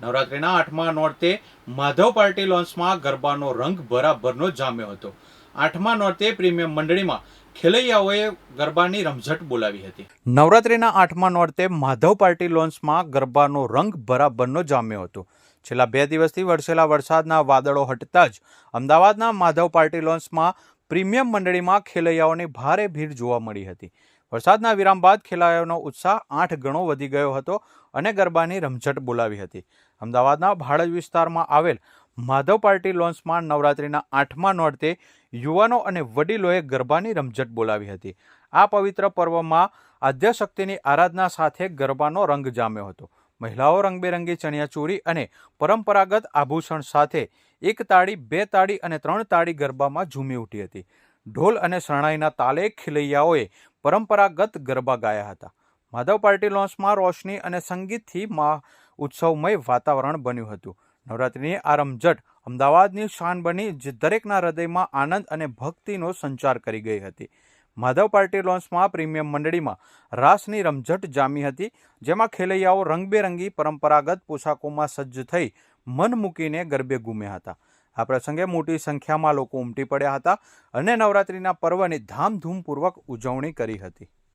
નવરાત્રિના આઠમા નોરતે માધવ પાર્ટી લોન્સમાં ગરબાનો રંગ બરાબરનો જામ્યો હતો. આઠમા નોરતે પ્રીમિયમ મંડળીમાં ખેલૈયાઓએ ગરબાની રમઝટ બોલાવી હતી. નવરાત્રિના આઠમા નોરતે માધવ પાર્ટી લોન્સમાં ગરબાનો રંગ બરાબરનો જામ્યો હતો. છેલ્લા બે દિવસથી વરસેલા વરસાદના વાદળો હટતા જ અમદાવાદના માધવ પાર્ટી લોન્સમાં પ્રીમિયમ મંડળીમાં ખેલૈયાઓની ભારે ભીડ જોવા મળી હતી. વરસાદના વિરામ બાદ ખેલૈયાઓનો ઉત્સાહ આઠ ગણો વધી ગયો હતો અને ગરબાની રમઝટ બોલાવી હતી. અમદાવાદના ભાડજ વિસ્તારમાં આવેલ માધવ પાર્ટી લોન્સમાં નવરાત્રિના આઠમા નોરતે યુવાનો અને વડીલોએ ગરબાની રમઝટ બોલાવી હતી. આ પવિત્ર પર્વમાં આદ્યશક્તિની આરાધના સાથે ગરબાનો રંગ જામ્યો હતો. મહિલાઓ રંગબેરંગી ચણિયાચોળી અને પરંપરાગત આભૂષણ સાથે એક તાળી, બે તાળી અને ત્રણ તાળી ગરબામાં ઝૂમી ઉઠી હતી. ઢોલ અને શરણાઈના તાલે ખિલૈયાઓએ પરંપરાગત ગરબા ગાયા હતા. માધવ પાર્ટી લોન્સમાં રોશની અને સંગીતથી મા ઉત્સવમય વાતાવરણ બન્યું હતું. નવરાત્રિની આ અમદાવાદની શાન બની જે દરેકના હૃદયમાં આનંદ અને ભક્તિનો સંચાર કરી ગઈ હતી. માધવ પાર્ટી લોન્સમાં પ્રીમિયમ મંડળીમાં રાસની રમઝટ જામી હતી, જેમાં ખેલૈયાઓ રંગબેરંગી પરંપરાગત પોશાકોમાં સજ્જ થઈ મન મૂકીને ગરબે ગુમ્યા હતા. આ પ્રસંગે મોટી સંખ્યામાં લોકો ઉમટી પડ્યા હતા અને નવરાત્રિના પર્વની ધામધૂમપૂર્વક ઉજવણી કરી હતી.